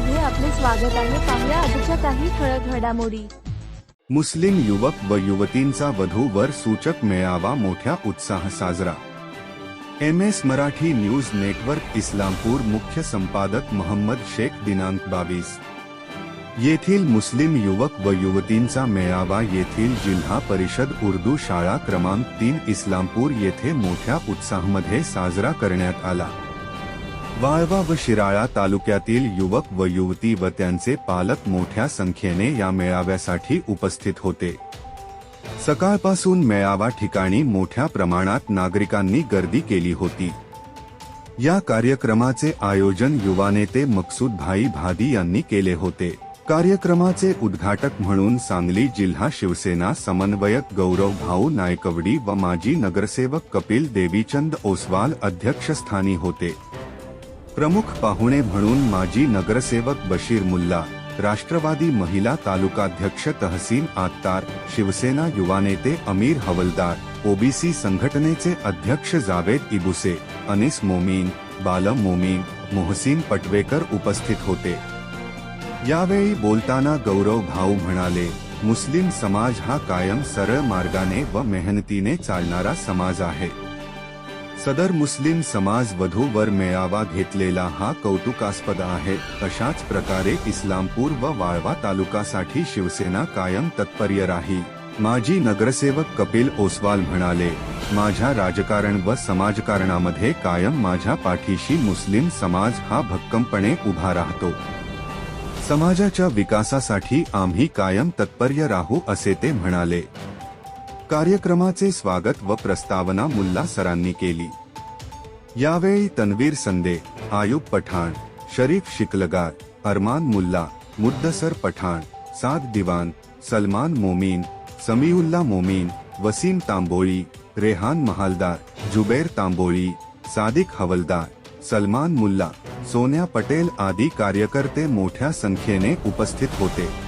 स्वागत आहे. पाहुया आजच्या काही ठळक घडामोडी. मुस्लिम युवक व युवतींचा वधूवर सूचक मेळावा मोठ्या उत्साह साजरा. M S Marathi news network Islampur मुख्य संपादक मोहम्मद शेख दिनांक बावीस. येथील मुस्लिम युवक व युवतींचा मेळावा येथील जिल्हा परिषद उर्दू शाळा क्रमांक तीन इस्लामपूर येथे मोठ्या उत्साहामध्ये साजरा करण्यात आला. वाळवा व शिराळा तालुक्यातील युवक व युवती व त्यांचे पालक मोठ्या संख्येने या मेळाव्यासाठी उपस्थित होते. सकाळपासून मेळावा ठिकाणी मोठ्या प्रमाणात नागरिकांनी गर्दी केली होती. या कार्यक्रमाचे आयोजन युवा नेते मकसूद भाई भादी यांनी केले होते. कार्यक्रमाचे उद्घाटक म्हणून सांगली जिल्हा शिवसेना समन्वयक गौरव भाऊ नायकवडी व माजी नगरसेवक कपिल देवीचंद ओसवाल अध्यक्षस्थानी होते. प्रमुख पाहुणे म्हणून माजी नगरसेवक बशीर मुल्ला राष्ट्रवादी महिला तालुकाध्यक्ष तहसीन आत्तार शिवसेना युवा नेते अमीर हवलदार ओबीसी संघटनेचे अध्यक्ष जावेद इबुसे अनिस मोमीन बालम मोमीन मोहसीन पटवेकर उपस्थित होते. यावेळी बोलताना गौरव भाऊ म्हणाले मुस्लिम समाज हा कायम सरळ मार्गाने व मेहनतीने चालणारा समाज आहे. सदर मुस्लिम समाज वधूवर मेळावा घेतलेला हा कौतुकास्पद आहे. अशाच प्रकारे इस्लामपूर व वाळवा तालुकासाठी शिवसेना कायम तत्पर्य राही. माजी नगरसेवक कपिल ओसवाल म्हणाले माझ्या राजकारण व समाजकारणामध्ये कायम माझ्या पाठीशी मुस्लिम समाज हा भक्कमपणे उभा राहतो. समाजाच्या विकासासाठी आम्ही कायम तत्पर्य राहू असे ते म्हणाले. कार्यक्रमाचे स्वागत व प्रस्तावना मुल्ला सरांनी केली. यावेळी तन्वीर संदे आयुब पठाण शरीफ शिकलगार अरमान मुल्ला मुद्दसर पठाण साद दिवान सलमान मोमीन समीउल्ला मोमीन वसीम तांबोळी रेहान महालदार जुबेर तांबोळी सादिक हवलदार सलमान मुल्ला सोन्या पटेल आदी कार्यकर्ते मोठ्या संख्येने उपस्थित होते.